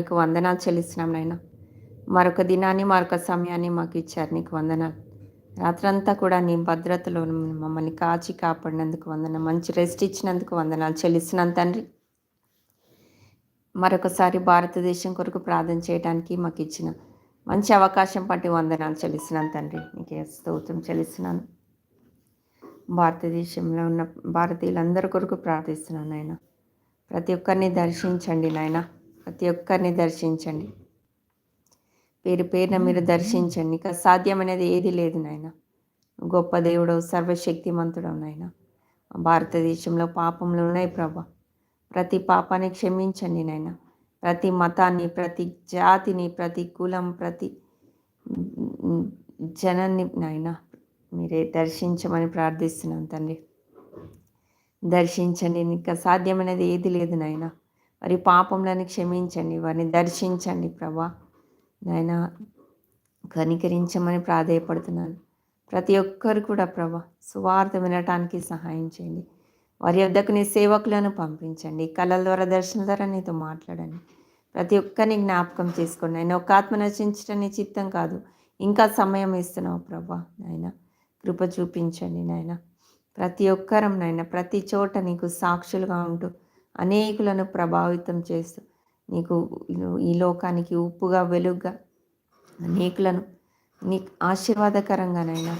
నీకు వందనాలు చెల్లిస్తున్నాం నాయన. మరొక దినాన్ని మరొక సమయాన్ని మాకు ఇచ్చారు నీకు వందనాలు. రాత్రంతా కూడా నీ భద్రతలో మమ్మల్ని కాచి కాపాడినందుకు వందన మంచి రెస్ట్ ఇచ్చినందుకు వందనాలు చెల్లిస్తున్నాను తండ్రి. మరొకసారి భారతదేశం కొరకు ప్రార్థన చేయడానికి మాకు ఇచ్చిన మంచి అవకాశం పట్టి వందనాలు చెల్లిస్తున్నాను తండ్రి. నీకే స్తోత్రం చెల్లిస్తున్నాను. భారతదేశంలో ఉన్న భారతీయులందరి కొరకు ప్రార్థిస్తున్నాను నాయన. ప్రతి ఒక్కరిని దర్శించండి నాయనా. ప్రతి ఒక్కరిని దర్శించండి. పేరు పేరున మీరు దర్శించండి. ఇక సాధ్యమనేది ఏది లేదు నాయన. గొప్ప దేవుడు సర్వశక్తిమంతుడు నాయన. భారతదేశంలో పాపంలో ఉన్నాయి ప్రభా. ప్రతి పాపాన్ని క్షమించండి నాయన. ప్రతి మతాన్ని ప్రతి జాతిని ప్రతి కులం ప్రతి జనాన్ని నాయన మీరే దర్శించమని ప్రార్థిస్తున్నాను తండ్రి. దర్శించండి. ఇంకా సాధ్యమైనది ఏది లేదు నాయనా. వారి పాపంలోని క్షమించండి వారిని దర్శించండి ప్రభా. నాయన కనికరించమని ప్రాధేయపడుతున్నాను. ప్రతి ఒక్కరు కూడా ప్రభా సువార్త వినటానికి సహాయం చేయండి. వారి వద్దకు నీ సేవకులను పంపించండి. కళల ద్వారా దర్శనం ద్వారా నీతో మాట్లాడండి. ప్రతి ఒక్కరిని జ్ఞాపకం చేసుకోండి. ఆయన ఒక ఆత్మ నశించడం నీ చిత్తం కాదు. ఇంకా సమయం ఇస్తున్నావు ప్రభా నాయన. కృప చూపించండి నాయన. ప్రతి ఒక్కరం నాయన ప్రతి చోట నీకు సాక్షులుగా ఉంటూ అనేకులను ప్రభావితం చేస్తూ నీకు ఈ లోకానికి ఉప్పుగా వెలుగ్గా అనేకులను నీ ఆశీర్వాదకరంగానైనా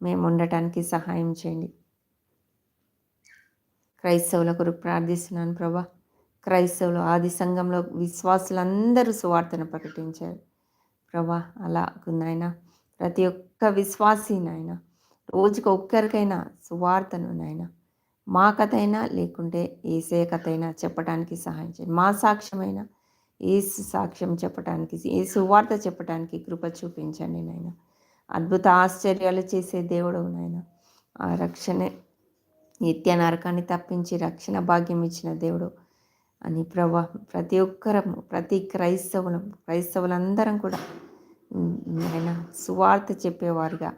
మేము ఉండటానికి సహాయం చేయండి. క్రైస్తవుల కొరకు ప్రార్థిస్తున్నాను ప్రభా. క్రైస్తవులు ఆది సంఘంలో విశ్వాసులందరూ సువార్తను ప్రకటించారు. ప్రభా అలా నాయన ప్రతి ఒక్క విశ్వాసీ నాయన రోజుకి ఒక్కరికైనా సువార్తను నాయన మా కథ అయినా లేకుంటే ఏసే కథ అయినా చెప్పడానికి సహాయం చేయండి. మా సాక్ష్యమైన ఏసు సాక్ష్యం చెప్పడానికి ఏ సువార్త చెప్పడానికి కృప చూపించండి నాయన. అద్భుత ఆశ్చర్యాలు చేసే దేవుడు నాయన. ఆ రక్షణ నిత్య నరకాన్ని తప్పించి రక్షణ భాగ్యం ఇచ్చిన దేవుడు అని ప్రభా ప్రతి ఒక్కరము ప్రతి క్రైస్తవులం క్రైస్తవులందరం కూడా ఆయన సువార్త చెప్పేవారుగా.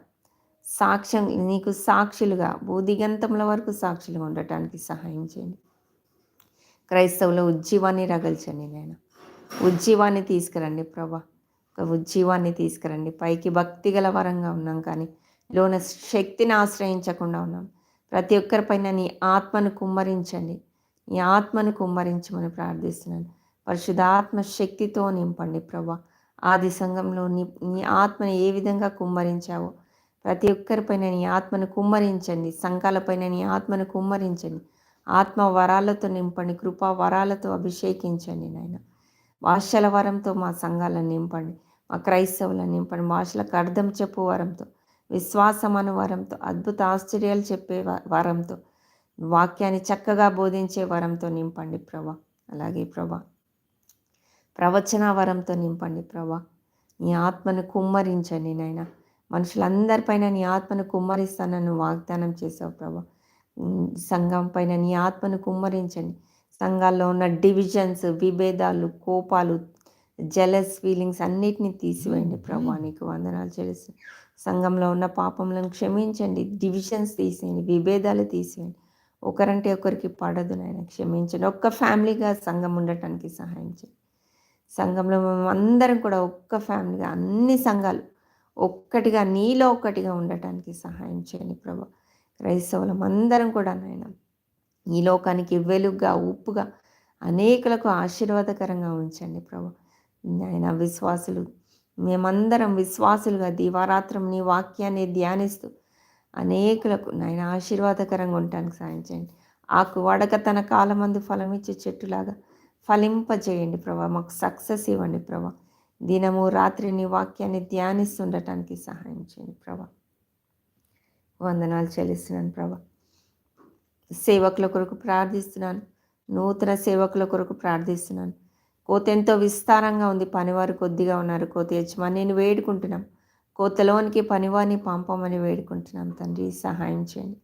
సాక్ష్యం నీకు సాక్షులుగా భూదిగంతముల వరకు సాక్షులుగా ఉండటానికి సహాయం చేయండి. క్రైస్తవుల ఉజ్జీవాన్ని రగల్చండి నేను ఉజ్జీవాన్ని తీసుకురండి ప్రభా. ఒక ఉజ్జీవాన్ని తీసుకురండి. పైకి భక్తి గల వరంగా ఉన్నాం కానీ లోన శక్తిని ఆశ్రయించకుండా ఉన్నాం. ప్రతి ఒక్కరిపైన నీ ఆత్మను కుమ్మరించండి. నీ ఆత్మను కుమ్మరించమని ప్రార్థిస్తున్నాను. పరిశుధాత్మ శక్తితో నింపండి ప్రభా. ఆది సంఘంలో నీ నీ ఆత్మను ఏ విధంగా కుమ్మరించావో ప్రతి ఒక్కరిపైన నీ ఆత్మను కుమ్మరించండి. సంఘాలపైన నీ ఆత్మను కుమ్మరించండి. ఆత్మ వరాలతో నింపండి. కృపా వరాలతో అభిషేకించండి నాయన. భాషల వరంతో మా సంఘాలను నింపండి. మా క్రైస్తవులను నింపండి. భాషలకు అర్థం చెప్పు వరంతో విశ్వాసం అను వరంతో అద్భుత ఆశ్చర్యాలు చెప్పే వరంతో వాక్యాన్ని చక్కగా బోధించే వరంతో నింపండి ప్రభా. అలాగే ప్రభా ప్రవచన వరంతో నింపండి ప్రభా. నీ ఆత్మను కుమ్మరించండి నాయనా. మనుషులందరిపైన నీ ఆత్మను కుమ్మరిస్తానని వాగ్దానం చేసావు ప్రభా. సంఘం పైన నీ ఆత్మను కుమ్మరించండి. సంఘాల్లో ఉన్న డివిజన్స్ విభేదాలు కోపాలు జలస్ ఫీలింగ్స్ అన్నిటిని తీసివేయండి ప్రభా. నీకు వందనాలు చేసి సంఘంలో ఉన్న పాపములను క్షమించండి. డివిజన్స్ తీసేయండి. విభేదాలు తీసేయండి. ఒకరంటే ఒకరికి పడదు నాయన. క్షమించండి. ఒక్క ఫ్యామిలీగా సంఘం ఉండటానికి సహాయం చేయండి. సంఘంలో మేము అందరం కూడా ఒక్క ఫ్యామిలీగా అన్ని సంఘాలు ఒక్కటిగా నీలో ఒక్కటిగా ఉండటానికి సహాయం చేయండి ప్రభా. క్రైస్తవులం అందరం కూడా నాయన ఈ లోకానికి వెలుగ్గా ఉప్పుగా అనేకులకు ఆశీర్వాదకరంగా ఉంచండి ప్రభు. నాయన విశ్వాసులు మేమందరం విశ్వాసులుగా దీవారాత్రం నీ వాక్యాన్ని ధ్యానిస్తూ అనేకులకు నాయన ఆశీర్వాదకరంగా ఉండటానికి సహాయం చేయండి. ఆకు వడక తన కాలమందు ఫలమిచ్చే చెట్టులాగా ఫలింపజేయండి ప్రభా. మాకు సక్సెస్ ఇవ్వండి ప్రభా. దినము రాత్రి నీ వాక్యాన్ని ధ్యానిస్తుండటానికి సహాయం చేయండి ప్రభా. వందనాలు చెల్లిస్తున్నాను ప్రభా. సేవకుల కొరకు ప్రార్థిస్తున్నాను. నూతన సేవకుల కొరకు ప్రార్థిస్తున్నాను. కోత ఎంతో విస్తారంగా ఉంది. పనివారు కొద్దిగా ఉన్నారు. కోత యజమాని నేను వేడుకుంటున్నాం. కోతలోనికి పనివారిని పంపమని వేడుకుంటున్నాం. తండ్రి సహాయం చేయండి.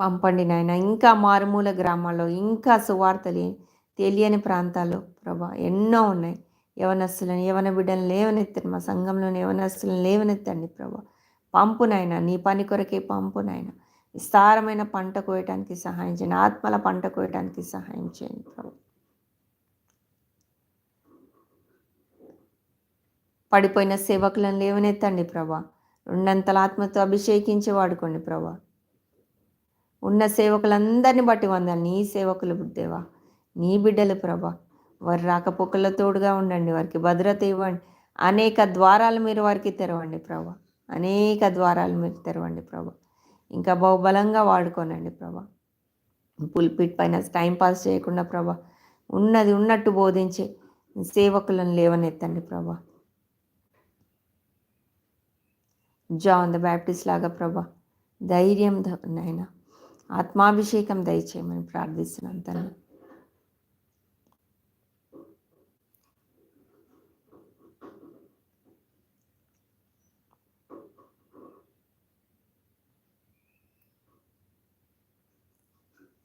పంపండి నాయన. ఇంకా మారుమూల గ్రామాల్లో ఇంకా సువార్తలు తెలియని ప్రాంతాలు ప్రభా ఎన్నో ఉన్నాయి. యవనస్తులను యవన బిడ్డలను లేవనెత్తండి మా సంఘంలోని యవనస్తులను లేవనెత్తండి ప్రభా. పంపునైనా నీ పని కొరకే పంపునైనా విస్తారమైన పంట కోయటానికి సహాయం చేయండి. ఆత్మల పంట కోయటానికి సహాయం చేయండి ప్రభు. పడిపోయిన సేవకులను లేవనెత్తండి ప్రభా. రెండంతల ఆత్మతో అభిషేకించి వాడుకోండి ప్రభా. ఉన్న సేవకులందరినీ బట్టి వందాలి. నీ సేవకులు దేవా. నీ బిడ్డలు ప్రభా వారి రాకపోకల తోడుగా ఉండండి వారికి భద్రత ఇవ్వండి. అనేక ద్వారాలు మీరు వారికి తెరవండి ప్రభా. అనేక ద్వారాలు మీరు తెరవండి ప్రభా. ఇంకా బహుబలంగా వాడుకోనండి ప్రభా. పుల్పిట్ పైన టైం పాస్ చేయకుండా ప్రభా ఉన్నది ఉన్నట్టు బోధించే సేవకులను లేవనెత్తండి ప్రభా. జాన్ ద బ్యాప్టిస్ట్ లాగా ప్రభా ధైర్యం నాయన. ఆత్మాభిషేకం దయచేయమని ప్రార్థిస్తున్నాను తను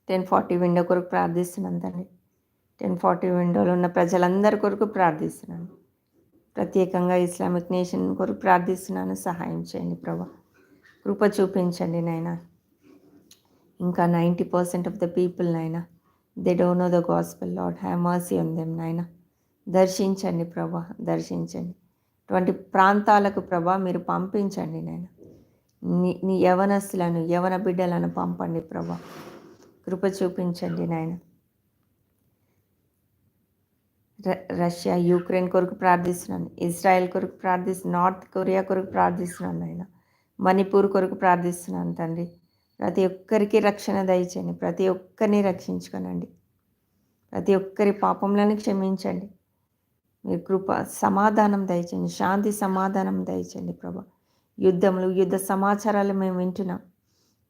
టెన్ ఫార్టీ విండో కొరకు ప్రార్థిస్తున్నాను తండ్రి. టెన్ ఫార్టీ విండోలో ఉన్న ప్రజలందరి కొరకు ప్రార్థిస్తున్నాను. ప్రత్యేకంగా ఇస్లామిక్ నేషన్ కొరకు ప్రార్థిస్తున్నాను. సహాయం చేయండి ప్రభా. కృప చూపించండి నాయన. ఇంకా ninety percent of the people నాయన they don't know the gospel. Lord have mercy on them నాయన. దర్శించండి ప్రభా దర్శించండి. అటువంటి ప్రాంతాలకు ప్రభా మీరు పంపించండి నాయన. నీ నీ యవనస్తులను యవన బిడ్డలను పంపండి ప్రభా. కృప చూపించండి నాయన. రష్యా యూక్రెయిన్ కొరకు ప్రార్థిస్తున్నాను. ఇజ్రాయెల్ కొరకు ప్రార్థిస్తున్నాను నార్త్ కొరియా కొరకు ప్రార్థిస్తున్నాను నాయన. మణిపూర్ కొరకు ప్రార్థిస్తున్నాను తండ్రి. ప్రతి ఒక్కరికి రక్షణ దయచేయండి. ప్రతి ఒక్కరిని రక్షించుకోనండి. ప్రతి ఒక్కరి పాపంలను క్షమించండి. మీరు కృప సమాధానం దయచేయండి. శాంతి సమాధానం దయచేయండి ప్రభా. యుద్ధములు యుద్ధ సమాచారాలు మేము వింటున్నాం.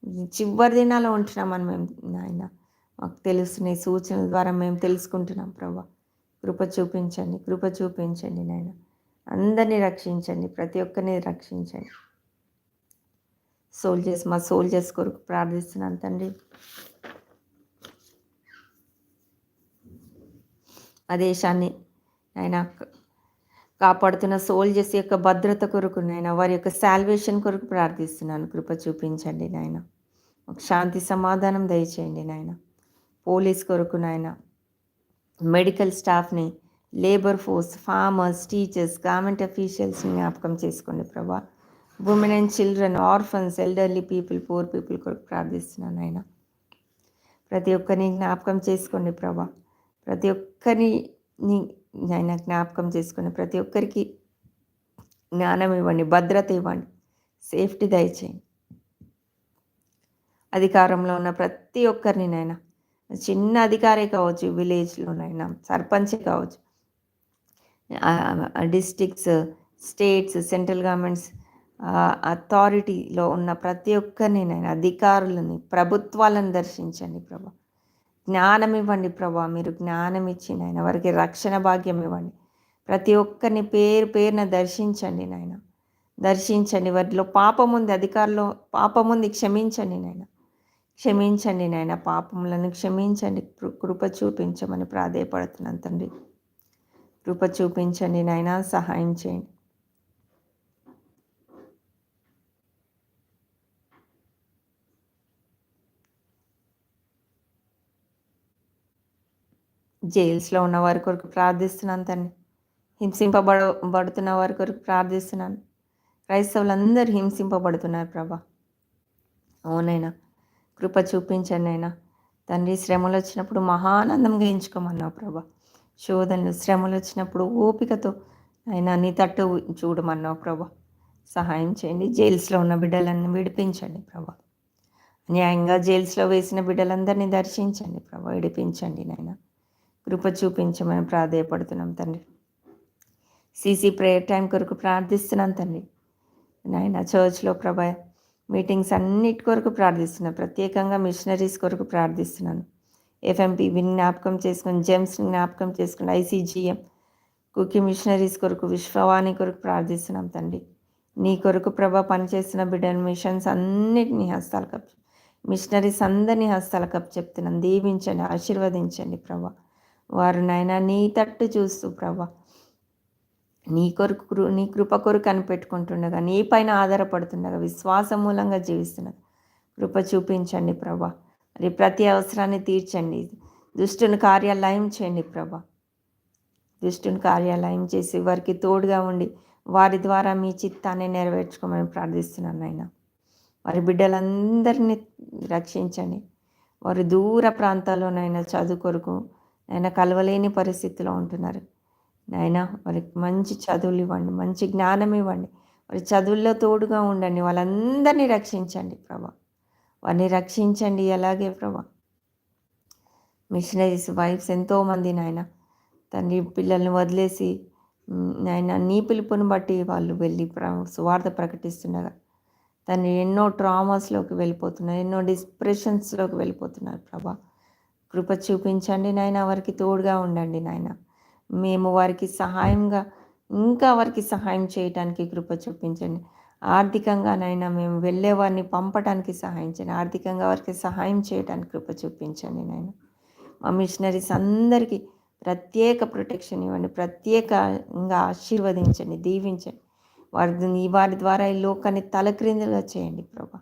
చివరి దినాలో ఉంటున్నామని మేము నాయన. మాకు తెలుస్తున్నాయి సూచనల ద్వారా మేము తెలుసుకుంటున్నాం ప్రభా. కృప చూపించండి కృప చూపించండి నాయన. అందరినీ రక్షించండి ప్రతి ఒక్కరిని రక్షించండి. సోల్జర్స్ మా సోల్జర్స్ కొరకు ప్రార్థిస్తున్నాను తండ్రి. ఆ దేశాన్ని ఆయన కాపాడుతున్న సోల్జర్స్ యొక్క భద్రత కొరకు నాయన వారి యొక్క శాల్వేషన్ కొరకు ప్రార్థిస్తున్నాను. కృప చూపించండి నాయన. శాంతి సమాధానం దయచేయండి నాయన. పోలీస్ కొరకు నాయన మెడికల్ స్టాఫ్ని labour force farmers teachers government అఫీషియల్స్ని జ్ఞాపకం చేసుకోండి ప్రభా. Women and children orphans elderly people poor people కొరకు ప్రార్థిస్తున్నాను ఆయన ప్రతి ఒక్కరిని జ్ఞాపకం చేసుకోండి ప్రభా. ప్రతి ఒక్కరిని ఆయన జ్ఞాపకం చేసుకుని ప్రతి ఒక్కరికి జ్ఞానం ఇవ్వండి భద్రత ఇవ్వండి సేఫ్టీ దయచేయండి. అధికారంలో ఉన్న ప్రతి ఒక్కరిని నైనా చిన్న అధికారే కావచ్చు విలేజ్లోనైనా సర్పంచ్ కావచ్చు డిస్టిక్స్ స్టేట్స్ సెంట్రల్ గవర్నమెంట్స్ అథారిటీలో ఉన్న ప్రతి ఒక్కరిని నేను అధికారులని ప్రభుత్వాలను దర్శించండి ప్రభా. జ్ఞానం ఇవ్వండి ప్రభా మీరు జ్ఞానం ఇచ్చి నాయన వారికి రక్షణ భాగ్యం ఇవ్వండి. ప్రతి ఒక్కరిని పేరు పేరున దర్శించండి నాయన. దర్శించండి వారిలో పాపం ఉంది అధికారులు పాపం ఉంది క్షమించండి నాయన. క్షమించండి నాయన పాపములను క్షమించండి కృప చూపించమని ప్రాధేయపడుతున్నాను తండ్రి. కృప చూపించండి నాయన సహాయం చేయండి. జైల్స్లో ఉన్న వారి కొరకు ప్రార్థిస్తున్నాను తండ్రి. హింసింపబడ బడుతున్న వారి కొరకు ప్రార్థిస్తున్నాను. క్రైస్తవులందరూ హింసింపబడుతున్నారు ప్రభా. అవునైనా కృప చూపించండి అయినా. తండ్రి శ్రమలు వచ్చినప్పుడు మహానందం గయించుకోమన్నావు ప్రభా. శోధనలు శ్రమలు వచ్చినప్పుడు ఓపికతో అయినా నీ తట్టు చూడమన్నావు ప్రభా. సహాయం చేయండి. జైల్స్లో ఉన్న బిడ్డలన్నీ విడిపించండి ప్రభా. న్యాయంగా జైల్స్లో వేసిన బిడ్డలందరినీ దర్శించండి ప్రభా. విడిపించండి నాయన. కృప చూపించమని ప్రాధేయపడుతున్నాం తండ్రి. సీసీ ప్రేయర్ టైం కొరకు ప్రార్థిస్తున్నాను తండ్రి. నాయన చర్చ్లో ప్రభ మీటింగ్స్ అన్నిటి కొరకు ప్రార్థిస్తున్నాను ప్రత్యేకంగా మిషనరీస్ కొరకు ప్రార్థిస్తున్నాను. ఎఫ్ఎంపీ జ్ఞాపకం చేసుకుని జెమ్స్ని జ్ఞాపకం చేసుకుని ఐసీజీఎం కుకీ మిషనరీస్ కొరకు విశ్వవాణి కొరకు ప్రార్థిస్తున్నాం తండ్రి. నీ కొరకు ప్రభా పనిచేస్తున్న బిడ్డలు మిషన్స్ అన్నిటినీ హస్తాల కప్ మిషనరీస్ అందరినీ హస్తాల కప్ చెప్తున్నాను దీవించండి ఆశీర్వదించండి ప్రభా. వారు నాయన నీ తట్టు చూస్తూ ప్రభా. నీ కొరకు నీ కృప కొరకు కనిపెట్టుకుంటుండగా నీ పైన ఆధారపడుతుండగా విశ్వాసం మూలంగా జీవిస్తున్నది కృప చూపించండి ప్రభా. మరి ప్రతి అవసరాన్ని తీర్చండి. దుష్టుని కార్యాలయం చేయండి ప్రభా. దుష్టుని కార్యాలయం చేసి వారికి తోడుగా ఉండి వారి ద్వారా మీ చిత్తాన్ని నెరవేర్చుకోమని ప్రార్థిస్తున్నాను నాయన. వారి బిడ్డలందరినీ రక్షించండి. వారు దూర ప్రాంతాల్లోనైనా చదువు కొరకు ఆయన కలవలేని పరిస్థితిలో ఉంటున్నారు. నాయన వారికి మంచి చదువులు ఇవ్వండి మంచి జ్ఞానం ఇవ్వండి. వారి చదువుల్లో తోడుగా ఉండండి వాళ్ళందరినీ రక్షించండి ప్రభా. వారిని రక్షించండి అలాగే ప్రభా. మిషనరీస్ వైఫ్స్ ఎంతోమంది నాయన తండ్రి పిల్లల్ని వదిలేసి నాయన నీ పిలుపుని బట్టి వాళ్ళు వెళ్ళి సువార్త ప్రకటిస్తుండగా తను ఎన్నో ట్రామాస్లోకి వెళ్ళిపోతున్నారు ఎన్నో డిస్ప్రెషన్స్లోకి వెళ్ళిపోతున్నారు ప్రభా. కృప చూపించండి నాయన వారికి తోడుగా ఉండండి నాయన. మేము వారికి సహాయంగా ఇంకా వారికి సహాయం చేయటానికి కృప చూపించండి. ఆర్థికంగా నైనా మేము వెళ్ళే వారిని పంపడానికి సహాయం చేయండి. ఆర్థికంగా వారికి సహాయం చేయడానికి కృప చూపించండి నాయన. మా మిషనరీస్ అందరికీ ప్రత్యేక ప్రొటెక్షన్ ఇవ్వండి. ప్రత్యేకంగా ఆశీర్వదించండి దీవించండి. వారి వారి ద్వారా ఈ లోకాన్ని తలక్రిందులుగా చేయండి ప్రభా.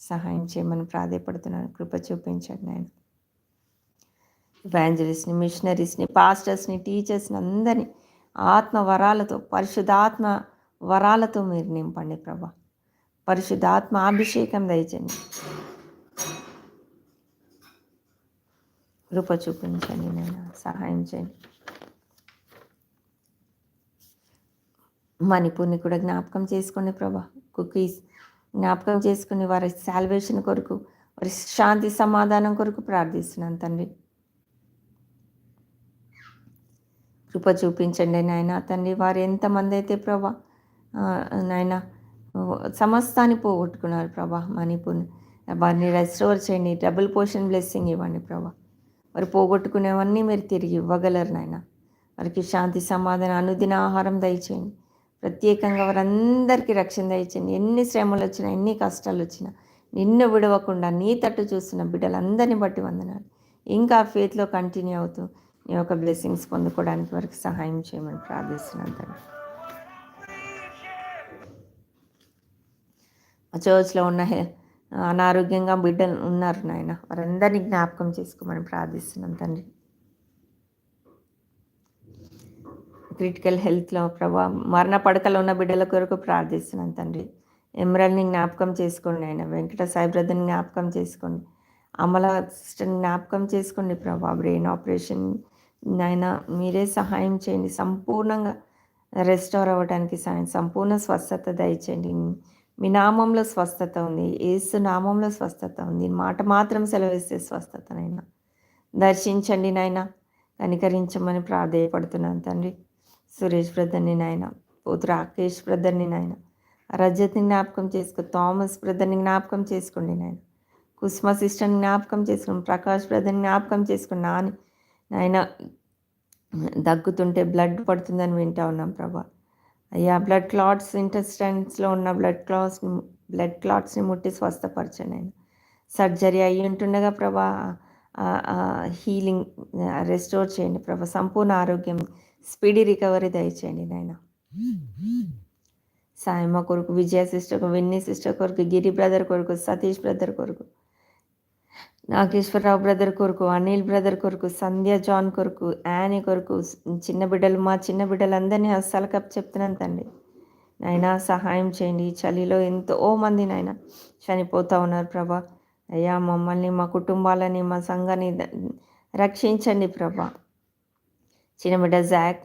సహాయం చేయమని ప్రాధాయపడుతున్నాను. కృప చూపించండి నేను వ్యాంజలిస్ట్ని మిషనరీస్ని పాస్టర్స్ని టీచర్స్ని అందరినీ ఆత్మ వరాలతో పరిశుద్ధాత్మ వరాలతో మీరు నింపండి ప్రభా. పరిశుద్ధాత్మ అభిషేకం దయచండి కృప చూపించండి నేను సహాయం చేయండి. మణిపూర్ని కూడా జ్ఞాపకం చేసుకోండి ప్రభా. కుకీస్ జ్ఞాపకం చేసుకుని వారి శాల్వేషన్ కొరకు వారి శాంతి సమాధానం కొరకు ప్రార్థిస్తున్నాను తండ్రి. కృప చూపించండి నాయన. తండ్రి వారు ఎంతమంది అయితే ప్రభా నాయన సమస్తాన్ని పోగొట్టుకున్నారు ప్రభా మణిపూర్ని. వారిని రెస్టోర్ చేయండి డబుల్ పోర్షన్ బ్లెస్సింగ్ ఇవ్వండి ప్రభా. వారు పోగొట్టుకునేవన్నీ మీరు తిరిగి ఇవ్వగలరు నాయన. వారికి శాంతి సమాధానం అనుదిన ఆహారం దయచేయండి. ప్రత్యేకంగా వారందరికీ రక్షణ దయచేయండి. ఎన్ని శ్రమలు వచ్చినా ఎన్ని కష్టాలు వచ్చినా నిన్ను విడవకుండా నీ తట్టు చూస్తున్న బిడ్డలందరినీ బట్టి వందనాలు. ఇంకా ఫేత్లో కంటిన్యూ అవుతూ నీ యొక్క బ్లెస్సింగ్స్ పొందుకోవడానికి వరకు సహాయం చేయమని ప్రార్థిస్తున్నాను తండ్రి చర్చ్లో ఉన్న అనారోగ్యంగా బిడ్డలు ఉన్నారు నాయన. వారందరినీ జ్ఞాపకం చేసుకోమని ప్రార్థిస్తున్నాం తండ్రి. క్రిటికల్ హెల్త్లో ప్రభా మరణ పడకలో ఉన్న బిడ్డల కొరకు ప్రార్థిస్తున్నాను తండ్రి. ఎమ్రల్ని జ్ఞాపకం చేసుకోండి ఆయన వెంకట సాయిబ్రదర్ని జ్ఞాపకం చేసుకోండి. అమల సిస్టర్ని జ్ఞాపకం చేసుకోండి ప్రభా. బ్రెయిన్ ఆపరేషన్ నాయన మీరే సహాయం చేయండి. సంపూర్ణంగా రెస్టోర్ అవ్వడానికి సహాయం సంపూర్ణ స్వస్థత దయచేయండి. మీ నామంలో స్వస్థత ఉంది. ఏసు నామంలో స్వస్థత ఉంది. మాట మాత్రం సెలవిస్తే స్వస్థత నైనా దర్శించండి నాయన. కనికరించమని ప్రాధేయపడుతున్నాను తండ్రి. సురేష్ బ్రదర్ని నాయన. పోతు రాకేష్ బ్రదర్ని నాయన. రజత్ని జ్ఞాపకం చేసుకో. థామస్ బ్రదర్ని జ్ఞాపకం చేసుకోండి నాయన. కుస్మ సిస్టర్ని జ్ఞాపకం చేసుకోండి. ప్రకాష్ బ్రదర్ని జ్ఞాపకం చేసుకోండి. నాని నాయన దగ్గుతుంటే బ్లడ్ పడుతుందని వింటా ఉన్నాం ప్రభా. అయ్యా బ్లడ్ క్లాట్స్ ఇంటెస్టైన్స్లో ఉన్న బ్లడ్ క్లాట్స్ బ్లడ్ క్లాట్స్ని ముట్టి స్వస్థపరచండి ఆయన సర్జరీ అయ్యి ఉంటుండగా ప్రభా హీలింగ్ రెస్టోర్ చేయండి ప్రభా. సంపూర్ణ ఆరోగ్యం స్పీడీ రికవరీ దయచేయండి నాయన. సాయమ్మ కొరకు విజయ సిస్టర్ విన్నీ సిస్టర్ కొరకు గిరి బ్రదర్ కొరకు సతీష్ బ్రదర్ కొరకు నాగేశ్వరరావు బ్రదర్ కొరకు అనిల్ బ్రదర్ కొరకు సంధ్య జాన్ కొరకు యానీ కొరకు చిన్న బిడ్డలు మా చిన్న బిడ్డలందరినీ అస్సలు కప్ చెప్తున్నాను తండ్రి. నాయన సహాయం చేయండి. చలిలో ఎంతో మంది నాయన చనిపోతూ ఉన్నారు ప్రభా. అయ్యా మమ్మల్ని మా కుటుంబాలని మా సంఘాన్ని రక్షించండి ప్రభా. చిన్న బిడ్డ జాక్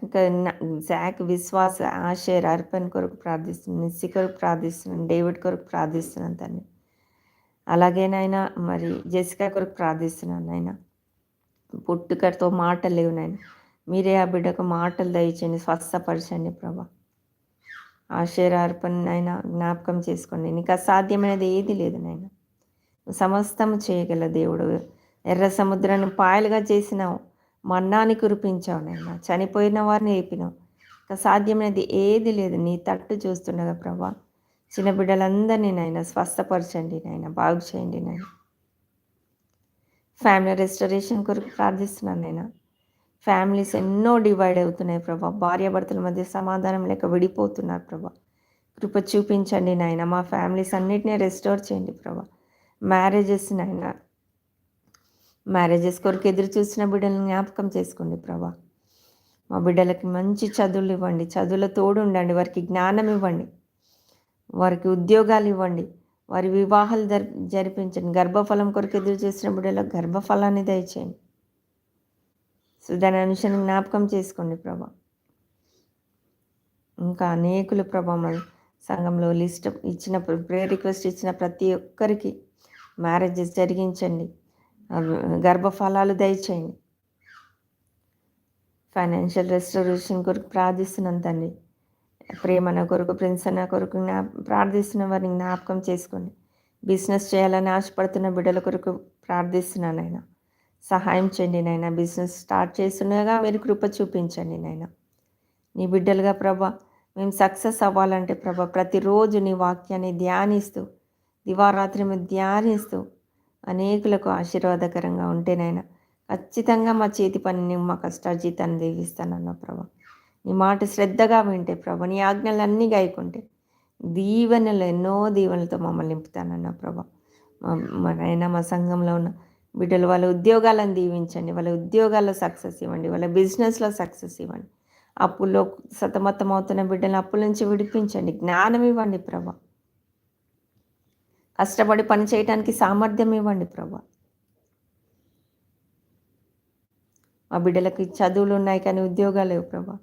జాక్ విశ్వాస ఆశయర్ అర్పణ్ కొరకు ప్రార్థిస్తున్నాను నిస్సి కొరకు ప్రార్థిస్తున్నాను డేవిడ్ కొరకు ప్రార్థిస్తున్నాను తండ్రి. అలాగేనైనా మరి జెసికా కొరకు ప్రార్థిస్తున్నాను నాయన. పుట్టుకతో మాటలు లేవు నాయన. మీరే ఆ బిడ్డకు మాటలు దయచండి స్వస్థపరచండి ప్రభా. ఆశీర్వార్పణ నాయన జ్ఞాపకం చేసుకోండి. నీకు అసాధ్యమైనది ఏది లేదు నాయన. సమస్తం చేయగల దేవుడు. ఎర్ర సముద్రాన్ని పాయలుగా చేసినావు. మన్నాన్ని కురిపించావు నాయన. చనిపోయిన వారిని ఏపినావు. సాధ్యమైనది ఏది లేదు. నీ తట్టు చూస్తుండగా ప్రభా. చిన్న బిడ్డలందరినీ నాయన స్వస్థపరచండి నాయన బాగు చేయండి నాయన. ఫ్యామిలీ రెస్టరేషన్ కొరకు ప్రార్థిస్తున్నాను నేను ఫ్యామిలీస్ ఎన్నో డివైడ్ అవుతున్నాయి ప్రభా. భార్యాభర్తల మధ్య సమాధానం లేక విడిపోతున్నారు ప్రభా. కృప చూపించండి నాయన. మా ఫ్యామిలీస్ అన్నిటినీ రెస్టోర్ చేయండి ప్రభా. మ్యారేజెస్ నాయన. మ్యారేజెస్ కొరకు ఎదురు చూసిన బిడ్డలను జ్ఞాపకం చేసుకోండి ప్రభా. మా బిడ్డలకి మంచి చదువులు ఇవ్వండి. చదువుల తోడు ఉండండి. వారికి జ్ఞానం ఇవ్వండి. వారికి ఉద్యోగాలు ఇవ్వండి. వారి వివాహాలు జరి జరిపించండి. గర్భఫలం కొరకు ఎదురు చేసిన బిడ్డలో గర్భఫలాన్ని దయచేయండి. సో దాని అనుషని జ్ఞాపకం చేసుకోండి ప్రభా. ఇంకా అనేకులు ప్రభా మన సంఘంలో లిస్ట్ ఇచ్చిన ప్రేయర్ రిక్వెస్ట్ ఇచ్చిన ప్రతి ఒక్కరికి మ్యారేజెస్ జరిగించండి. గర్భఫలాలు దయచేయండి. ఫైనాన్షియల్ రెస్టరేషన్ కొరకు ప్రార్థిస్తున్నాను తండ్రి. ప్రేమన కొరకు ప్రిన్స్ అన్న కొరకు జ్ఞా ప్రార్థిస్తున్న వారిని జ్ఞాపకం చేసుకోండి బిజినెస్ చేయాలని ఆశపడుతున్న బిడ్డల కొరకు ప్రార్థిస్తున్నాను ఆయన. సహాయం చేయండి నాయన బిజినెస్ స్టార్ట్ చేస్తుండగా మీరు కృప చూపించండి నాయన. నీ బిడ్డలుగా ప్రభా మేము సక్సెస్ అవ్వాలంటే ప్రభా ప్రతిరోజు నీ వాక్యాన్ని ధ్యానిస్తూ దివారాత్రి మీద ధ్యానిస్తూ అనేకులకు ఆశీర్వాదకరంగా ఉంటేనైనా ఖచ్చితంగా మా చేతి పనిని మా కష్టార్జితాన్ని దీవిస్తానన్న ప్రభా. నీ మాట శ్రద్ధగా వింటే ప్రభా నీ ఆజ్ఞలన్నీ గాయకుంటే దీవెనలు ఎన్నో దీవెనలతో మమ్మల్ని నింపుతానన్న ప్రభా. మా మా సంఘంలో ఉన్న బిడ్డలు వాళ్ళ ఉద్యోగాలను దీవించండి వాళ్ళ ఉద్యోగాల్లో సక్సెస్ ఇవ్వండి వాళ్ళ బిజినెస్లో సక్సెస్ ఇవ్వండి. అప్పుల్లో సతమతం అవుతున్న బిడ్డలు అప్పుల నుంచి విడిపించండి జ్ఞానం ఇవ్వండి ప్రభా. కష్టపడి పని చేయడానికి సామర్థ్యం ఇవ్వండి ప్రభా. మా బిడ్డలకి చదువులు ఉన్నాయి కానీ ఉద్యోగాలు లేవు ప్రభా.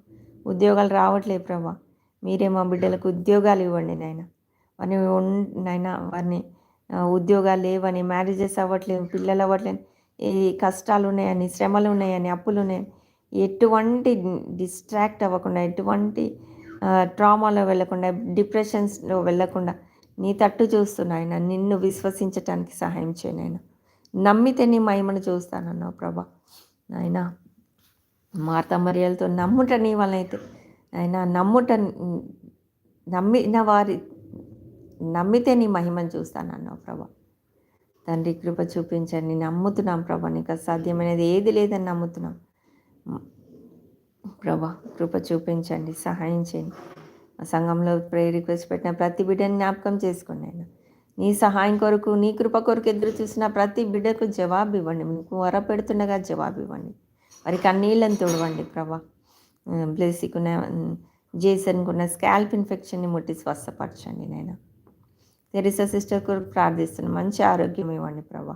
ఉద్యోగాలు రావట్లేదు ప్రభా. మీరే మా బిడ్డలకు ఉద్యోగాలు ఇవ్వండి నాయన. వారిని నాయన వారిని ఉద్యోగాలు లేవని మ్యారేజెస్ అవ్వట్లేదు పిల్లలు అవ్వట్లేదు ఈ కష్టాలు ఉన్నాయని శ్రమలు ఉన్నాయని అప్పులు ఉన్నాయని ఎటువంటి డిస్ట్రాక్ట్ అవ్వకుండా ఎటువంటి ట్రామాలో వెళ్ళకుండా డిప్రెషన్స్లో వెళ్ళకుండా నీ తట్టు చూస్తున్నాయన నిన్ను విశ్వసించటానికి సహాయం చేయనైనా నమ్మితే నీ మహిమను చూస్తానన్నావు ప్రభా. నాయనా మార్తమర్యాలతో నమ్ముట నీ వలనైతే. ఆయన నమ్ముట నమ్మిన వారి నమ్మితే నీ మహిమను చూస్తానన్నావు ప్రభా. తండ్రి కృప చూపించండి. నమ్ముతున్నాం ప్రభా. నీకు సాధ్యమైనది ఏది లేదని నమ్ముతున్నాం. ప్రభా కృప చూపించండి. సహాయం చేయండి. ఆ సంఘంలో ప్రే రిక్వెస్ట్ పెట్టిన ప్రతి బిడ్డని జ్ఞాపకం చేసుకోండి ఆయన. నీ సహాయం కొరకు నీ కృప కొరకు ఎదురు చూసిన ప్రతి బిడ్డకు జవాబు ఇవ్వండి. మీకు వర పెడుతుండగా జవాబు ఇవ్వండి. వారి కన్నీళ్ళని తోడవండి ప్రభా. బ్లెస్సీకున్న జేసన్కున్న స్కాల్ప్ ఇన్ఫెక్షన్ని ముట్టి స్వస్థపరచండి నేను తెరిసా సిస్టర్ కొరకు ప్రార్థిస్తున్నాను మంచి ఆరోగ్యం ఇవ్వండి ప్రభా.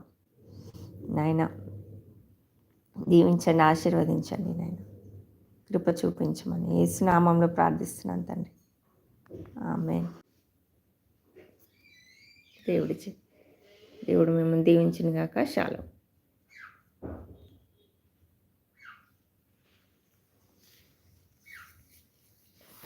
నాయన దీవించండి ఆశీర్వదించండి నాయన. కృప చూపించమని ఏ స్నామంలో ప్రార్థిస్తున్నాను తండ్రి. ఆమె దేవుడి దేవుడు మిమ్మల్ని దీవించిన కాక శాలం